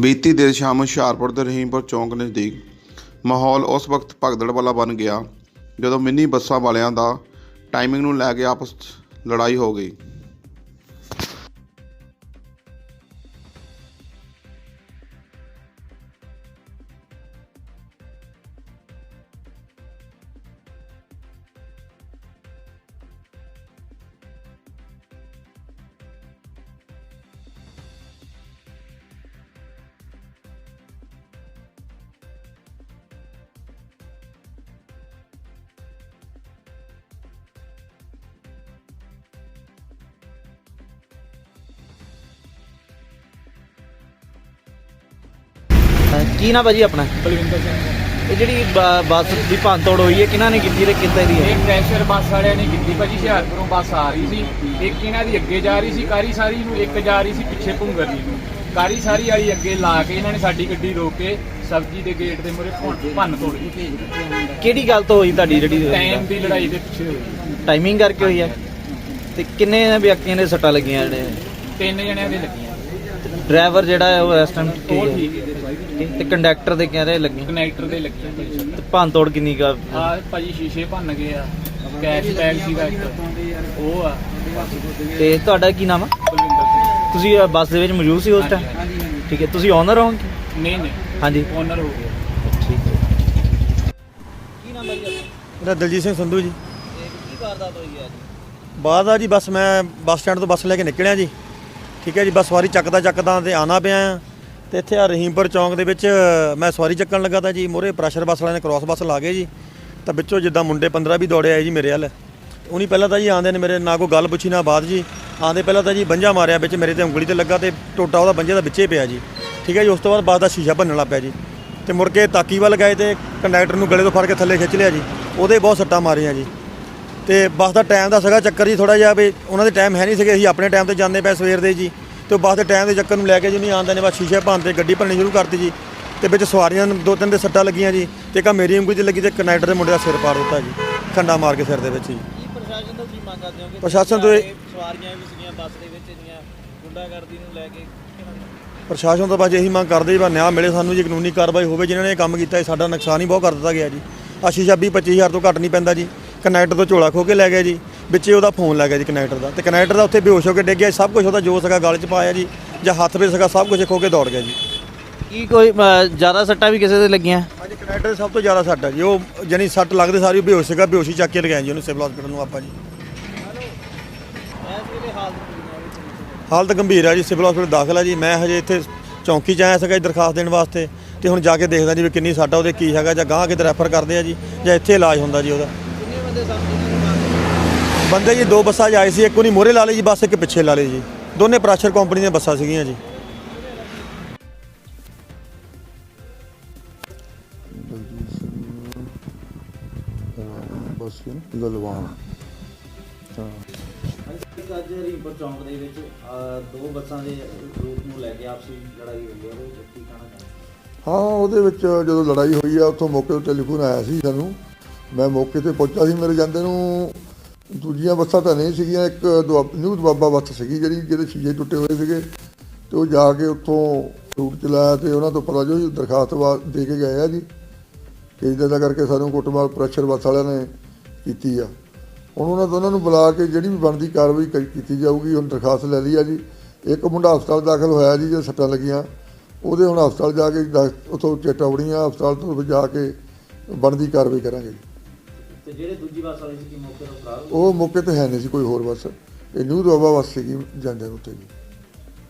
ਬੀਤੀ ਦੇਰ ਸ਼ਾਮ ਹੁਸ਼ਿਆਰਪੁਰ ਦੇ ਰਹੀਮਪੁਰ ਚੌਂਕ ਨਜ਼ਦੀਕ ਮਾਹੌਲ ਉਸ ਵਕਤ ਭਗਦੜ ਵਾਲਾ ਬਣ ਗਿਆ ਜਦੋਂ ਮਿੰਨੀ ਬੱਸਾਂ ਵਾਲਿਆਂ ਦਾ ਟਾਈਮਿੰਗ ਨੂੰ ਲੈ ਕੇ ਆਪਸ 'ਚ ਲੜਾਈ ਹੋ ਗਈ। ਕੀ ਨਾ ਭਾਜੀ ਆਪਣਾ? ਬਲਵਿੰਦਰ ਸਿੰਘ। ਇਹ ਜਿਹੜੀ ਬ- ਬੱਸ ਦੀ ਭੰਨਤੋੜ ਹੋਈ ਹੈ ਕਿਹਨਾਂ ਨੇ ਕੀਤੀ ਤੇ ਕਿੱਦਾਂ ਦੀ ਹੈ? ਇਹ ਪ੍ਰੈਸ਼ਰ ਬੱਸ ਵਾਲਿਆਂ ਨੇ ਕੀਤੀ ਭਾਜੀ ਹੁਸ਼ਿਆਰਪੁਰੋਂ ਬੱਸ ਆ ਰਹੀ ਸੀ। ਇੱਕ ਇਹਨਾਂ ਦੀ ਅੱਗੇ ਜਾ ਰਹੀ ਸੀ ਕਾਰੀ ਸਾਰੀ ਨੂੰ ਇੱਕ ਜਾ ਰਹੀ ਸੀ ਪਿੱਛੇ ਭੁੰਗਰਨੀ ਨੂੰ। ਕਾਰੀ ਸਾਰੀ ਵਾਲੀ ਅੱਗੇ ਲਾ ਕੇ ਇਹਨਾਂ ਨੇ ਸਾਡੀ ਗੱਡੀ ਰੋਕ ਕੇ ਸਬਜ਼ੀ ਦੇ ਗੇਟ ਦੇ ਮੂਹਰੇ ਭੰਨ ਤੋੜ ਦਿੱਤੀ। ਕਿਹੜੀ ਗੱਲ ਤੋਂ ਹੋਈ ਤੁਹਾਡੀ ਜਿਹੜੀ? ਟਾਈਮ ਦੀ ਲੜਾਈ ਦੇ ਪਿੱਛੇ ਹੋਈ। ਟਾਈਮਿੰਗ ਕਰਕੇ ਹੋਈ ਹੈ? ਤੇ ਕਿੰਨੇ ਵਿਅਕਤੀਆਂ ਦੇ ਸੱਟਾਂ ਲੱਗੀਆਂ ਜਿਹੜੇ? ਤਿੰਨ ਜਣਿਆਂ ਦੇ ਲੱਗੀਆਂ। ਡਰਾਈਵਰ ਜਿਹੜਾ ਹੈ ਉਹ ਇਸ ਟਾਈਮ ਠੀਕ ਹੈ। ਤੇ ਕੰਡਕਟਰ ਦੇ ਕਹਿ ਰਹੇ ਲੱਗੀ ਕਨੈਕਟਰ ਦੇ ਭਾਜੀ ਤੇ ਭੰਨਤੋੜ ਕਿੰਨੀ ਕਾ ਆ? ਭਾਜੀ ਸ਼ੀਸ਼ੇ ਭੰਨ ਗਏ ਆ। ਕੈਸ਼ ਬੈਗ ਸੀਗਾ ਇੱਕ ਉਹ ਆ। ਤੇ ਤੁਹਾਡਾ ਕੀ ਨਾਮ ਆ? ਬਲਵਿੰਦਰ ਸਿੰਘ। ਤੁਸੀਂ ਅ, ਬੱਸ ਦੇ ਵਿੱਚ ਮੌਜੂਦ ਸੀ ਉਸ ਟਾਈਮ ਹਾਂਜੀ, ਹਾਂਜੀ। ਠੀਕ ਹੈ। ਤੁਸੀਂ ਓਨਰ ਹੋ? ਨਹੀਂ ਨਹੀਂ। ਹਾਂਜੀ। ਓਨਰ ਹੋ ਗਿਆ ਠੀਕ ਹੈ। ਕੀ ਨਾਮ ਹੈ ਜੀ ਮੇਰਾ ਦਲਜੀਤ ਸਿੰਘ ਸੰਧੂ ਜੀ। ਕੀ ਵਾਰਦਾਤ ਹੋਈ ਹੈ ਜੀ? ਬਾਅਦ ਆ ਜੀ ਬਸ ਮੈਂ ਬੱਸ ਸਟੈਂਡ ਤੋਂ ਬੱਸ ਲੈ ਕੇ ਨਿਕਲਿਆ ਜੀ। ਠੀਕ ਹੈ ਜੀ, ਬਸ ਸਵਾਰੀ ਚੱਕਦਾ ਚੱਕਦਾ ਤੇ ਆਣਾ ਪਿਆ ਆ। ਤੇ ਇੱਥੇ ਆ ਰਹੀਮਪੁਰ ਚੌਂਕ ਦੇ ਵਿੱਚ, ਮੈਂ ਸਵਾਰੀ ਚੱਕਣ ਲੱਗਾ ਤਾਂ ਜੀ, ਮੋਰੇ ਪ੍ਰੈਸ਼ਰ ਬੱਸ ਵਾਲਿਆਂ ਨੇ ਕ੍ਰਾਸ ਬੱਸ ਲਾ ਗਏ ਜੀ। ਤਾਂ ਵਿੱਚੋਂ ਜਿੱਦਾਂ ਮੁੰਡੇ 15 ਵੀ ਦੌੜੇ ਆਏ ਜੀ ਮੇਰੇ ਵੱਲ। ਉਹਨੀ ਪਹਿਲਾਂ ਤਾਂ ਜੀ ਆਂਦੇ ਨੇ ਮੇਰੇ, ਨਾ ਕੋਈ ਗੱਲ ਪੁੱਛੀ ਨਾ ਬਾਤ ਜੀ। ਆਂਦੇ ਪਹਿਲਾਂ ਤਾਂ ਜੀ ਬੰਜਾ ਮਾਰਿਆ ਵਿੱਚ ਮੇਰੇ ਤੇ ਉਂਗਲੀ ਤੇ ਲੱਗਾ ਤੇ ਟੋਟਾ ਉਹਦਾ ਬੰਜੇ ਦਾ ਵਿੱਚੇ ਪਿਆ ਜੀ। ਠੀਕ ਹੈ ਜੀ, ਉਸ ਤੋਂ ਬਾਅਦ ਬੱਸ ਦਾ ਸ਼ੀਸ਼ਾ ਭੰਨਣ ਲੱਗ ਪਿਆ ਜੀ। ਤੇ ਮੁੜ ਕੇ ਤਾਕੀ ਵੱਲ ਗਏ ਤੇ ਕੰਡਕਟਰ ਨੂੰ ਗਲੇ ਤੋਂ ਫੜ ਕੇ ਥੱਲੇ ਖਿੱਚ ਲਿਆ ਜੀ। ਉਹਦੇ ਬਹੁਤ ਸੱਟਾਂ ਮਾਰੀਆਂ ਜੀ। ਤੇ ਬੱਸ ਦਾ ਟਾਈਮ ਦਾ ਸੀਗਾ ਚੱਕਰ ਜੀ ਥੋੜਾ ਜਿਹਾ ਵੀ, ਉਹਨਾਂ ਦੇ ਟਾਈਮ ਹੈ ਨਹੀਂ ਸੀਗੇ, ਅਸੀਂ ਆਪਣੇ ਟਾਈਮ ਤੇ ਜਾਂਦੇ ਪਏ ਸਵੇਰ ਦੇ ਜੀ। ਤੇ ਬੱਸ ਦੇ ਟਾਈਮ ਦੇ ਚੱਕਰ ਨੂੰ ਲੈ ਕੇ ਜੀ ਨਹੀਂ ਆਉਂਦੇ ਨੇ ਬਸ ਸ਼ੀਸ਼ੇ ਭੰਨ ਤੇ ਗੱਡੀ ਭੰਨਣੀ ਸ਼ੁਰੂ ਕਰਤੀ ਜੀ ਤੇ ਵਿੱਚ ਸਵਾਰੀਆਂ ਨੂੰ ਦੋ ਤਿੰਨ ਦੇ ਸੱਟਾਂ ਲੱਗੀਆਂ ਜੀ ਤੇ ਇੱਕ ਆਹ ਮੇਰੀ ਉਂਗਲੀ 'ਚ ਲੱਗੀ ਤੇ ਕੰਡਕਟਰ ਦੇ ਮੁੰਡੇ ਦਾ ਸਿਰ ਪਾੜ ਦਿੱਤਾ ਜੀ ਖੰਡਾ ਮਾਰ ਕੇ ਸਿਰ ਦੇ ਵਿੱਚ ਜੀ। ਕੀ ਪ੍ਰਸ਼ਾਸਨ ਤੋਂ ਕੀ ਮੰਗ ਕਰਦੇ ਹੋ ਕਿ ਪ੍ਰਸ਼ਾਸਨ ਤੋਂ ਇਹ- ਸਵਾਰੀਆਂ ਵੀ ਸੀਗੀਆਂ ਬੱਸ ਦੇ ਵਿੱਚ ਇੰਨੀਆਂ ਗੁੰਡਾਗਰਦੀ ਨੂੰ ਲੈ ਕੇ ਪ੍ਰਸ਼ਾਸਨ ਤੋਂ ਬਸ ਇਹੀ ਮੰਗ ਕਰਦੇ ਜੀ ਬਸ ਨਿਆਂ ਮਿਲੇ ਸਾਨੂੰ ਜੀ ਕਾਨੂੰਨੀ ਕਾਰਵਾਈ ਹੋਵੇ ਜਿਨ੍ਹਾਂ ਨੇ ਇਹ ਕੰਮ ਕੀਤਾ ਇਹ ਸਾਡਾ ਨੁਕਸਾਨ ਹੀ ਬਹੁਤ ਕਰ ਦਿੱਤਾ ਗਿਆ ਜੀ। ਆ ਸ਼ੀਸ਼ਾ 20 25000 ਤੋਂ ਘੱਟ ਨਹੀਂ ਪੈਂਦਾ ਜੀ ਕੰਡਕਟਰ ਤੋਂ ਝੋਲਾ ਖੋ ਕੇ ਲੈ ਗਿਆ ਜੀ। ਵਿੱਚੇ ਉਹਦਾ ਫੋਨ ਲੈ ਗਿਆ ਜੀ ਕੰਡਕਟਰ ਦਾ। ਤੇ ਕੰਡਕਟਰ ਦਾ ਉੱਥੇ ਬੇਹੋਸ਼ ਹੋ ਕੇ ਡਿੱਗ ਗਿਆ ਸਭ ਕੁਝ ਉਹਦਾ ਜੋ ਸੀਗਾ ਗਲ 'ਚ ਪਾਇਆ ਜੀ ਜਾਂ ਹੱਥ ਵਿੱਚ ਸੀਗਾ ਸਭ ਕੁਝ ਖੋ ਕੇ ਦੌੜ ਗਿਆ ਜੀ। ਕੀ ਕੋਈ ਜ਼ਿਆਦਾ ਸੱਟਾਂ ਵੀ ਕਿਸੇ ਦੇ ਲੱਗੀਆਂ? ਹਾਂਜੀ ਕੰਡਕਟਰ ਦੇ ਸਭ ਤੋਂ ਜ਼ਿਆਦਾ ਸੱਟ ਹੈ ਜੀ। ਉਹ ਜਾਨੀ ਸੱਟ ਲੱਗਦੇ ਸਾਰੀ ਬੇਹੋਸ਼ ਸੀਗਾ ਬੇਹੋਸ਼ੀ ਚੱਕ ਕੇ ਲਗਾਇਆ ਜੀ ਉਹਨੂੰ ਸਿਵਲ ਹਸਪੀਟਲ ਨੂੰ ਆਪਾਂ ਜੀ। ਹਾਲਤ ਗੰਭੀਰ ਹੈ ਜੀ ਸਿਵਲ ਹਸਪੀਟਲ ਦਾਖਲ ਹੈ ਜੀ। ਮੈਂ ਹਜੇ ਇੱਥੇ ਚੌਂਕੀ 'ਚ ਆਇਆ ਸੀਗਾ ਜੀ ਦਰਖਾਸਤ ਦੇਣ ਵਾਸਤੇ। ਤੇ ਹੁਣ ਜਾ ਕੇ ਦੇਖਦਾ ਜੀ ਵੀ ਕਿੰਨੀ ਸੱਟ ਆ ਉਹਦੇ ਕੀ ਹੈਗਾ ਜਾਂ ਗਾਂਹ ਕਿਤੇ ਰੈਫਰ ਕਰਦੇ ਆ ਜੀ ਜਾਂ ਇੱਥੇ ਇਲਾਜ ਹੁੰਦਾ ਜੀ ਉਹਦਾ। ਕਿੰਨੇ ਬੰਦੇ ਸਾਹਮਣੇ ਬੰਦੇ ਜੀ, ਦੋ ਬੱਸਾਂ 'ਚ ਆਏ ਸੀ, ਇੱਕ ਉਹਨੇ ਮੋਰੇ ਲਾ ਲਈ ਜੀ, ਬੱਸ ਇੱਕ ਪਿੱਛੇ ਲਾ ਲਈ ਜੀ। ਦੋਨੇ ਪ੍ਰੈਸ਼ਰ ਕੰਪਨੀ ਦੀਆਂ ਬੱਸਾਂ ਸੀਗੀਆਂ ਜੀ। ਬਸ ਲਲਵਾਨ ਹਾਂ ਅੱਜ ਹਰੀਪੁਰ ਚੌਂਕ ਦੇ ਵਿੱਚ ਦੋ ਬੱਸਾਂ ਦੇ ਰੂਟ ਨੂੰ ਲੈ ਕੇ ਆਪਸੀ ਲੜਾਈ ਹੋਈ ਹੈ ਉਹਦੇ ਵਿੱਚ ਕੀ ਕਹਿਣਾ ਹਾਂ ਉਹਦੇ ਵਿੱਚ ਜਦੋਂ ਲੜਾਈ ਹੋਈ ਆ, ਉੱਥੋਂ ਮੌਕੇ ਤੋਂ ਟੈਲੀਫੋਨ ਆਇਆ ਸੀ ਸਾਨੂੰ। ਮੈਂ ਮੌਕੇ ਤੇ ਪਹੁੰਚਾ ਸੀ ਮੇਰੇ ਜਾਂਦੇ ਨੂੰ। ਦੂਜੀਆਂ ਬੱਸਾਂ ਤਾਂ ਨਹੀਂ ਸੀਗੀਆਂ, ਇੱਕ ਦੁਆਬ- ਨਿਊ ਦੁਆਬਾ ਬੱਸ ਸੀਗੀ ਜਿਹੜੀ, ਜਿਹਦੇ ਸ਼ੀਸ਼ੇ ਟੁੱਟੇ ਹੋਏ ਸੀਗੇ। ਤੇ ਉਹ ਜਾ ਕੇ ਉੱਥੋਂ ਰੂਟ ਚਲਾਇਆ ਤੇ ਉਹਨਾਂ ਤੋਂ ਪਤਾ ਜੋ ਦਰਖਾਸਤ ਵਾ- ਦੇ ਕੇ ਗਏ ਆ ਜੀ। ਕਿ ਇਦਾਂ ਦਾ ਕਰਕੇ ਸਾਨੂੰ ਕੁੱਟਮਾਰ ਪ੍ਰੈਸ਼ਰ ਬੱਸ ਵਾਲਿਆਂ ਨੇ ਕੀਤੀ ਆ। ਹੁਣ ਉਹਨਾਂ ਦੋਨਾਂ ਨੂੰ ਬੁਲਾ ਕੇ ਜਿਹੜੀ ਵੀ ਬਣਦੀ ਕਾਰਵਾਈ ਕ- ਕੀਤੀ ਜਾਊਗੀ, ਹੁਣ ਦਰਖਾਸਤ ਲੈ ਲਈ ਆ ਜੀ। ਇੱਕ ਮੁੰਡਾ ਹਸਪਤਾਲ ਦਾਖਲ ਹੋਇਆ ਜੀ ਜੇ ਸੱਟਾਂ ਲੱਗੀਆਂ। ਉਹਦੇ ਹੁਣ ਹਸਪਤਾਲ ਜਾ ਕੇ ਡਾ- ਉੱਥੋਂ ਚੇਤਾਵਨੀਆਂ ਹਸਪਤਾਲ ਤੋਂ ਜਾ ਕੇ ਬਣਦੀ ਕਾਰਵਾਈ ਕਰਾਂਗੇ ਜੀ। ਤੇ ਜਿਹੜੇ ਦੂਜੀ ਬੱਸ ਵਾਲੇ ਸੀ, ਕੀ ਮੌਕੇ ਤੋਂ ਫਰਾਰ ਹੋ ਉਹ ਮੌਕੇ ਤੇ ਹੈ ਨਹੀਂ ਸੀ, ਕੋਈ ਹੋਰ ਬੱਸ। ਇਹ ਨਿਊ ਦੁਆਬਾ ਬੱਸ ਸੀਗੀ, ਜਾਂਦੇ ਨੂੰ ਉੱਤੇ ਜੀ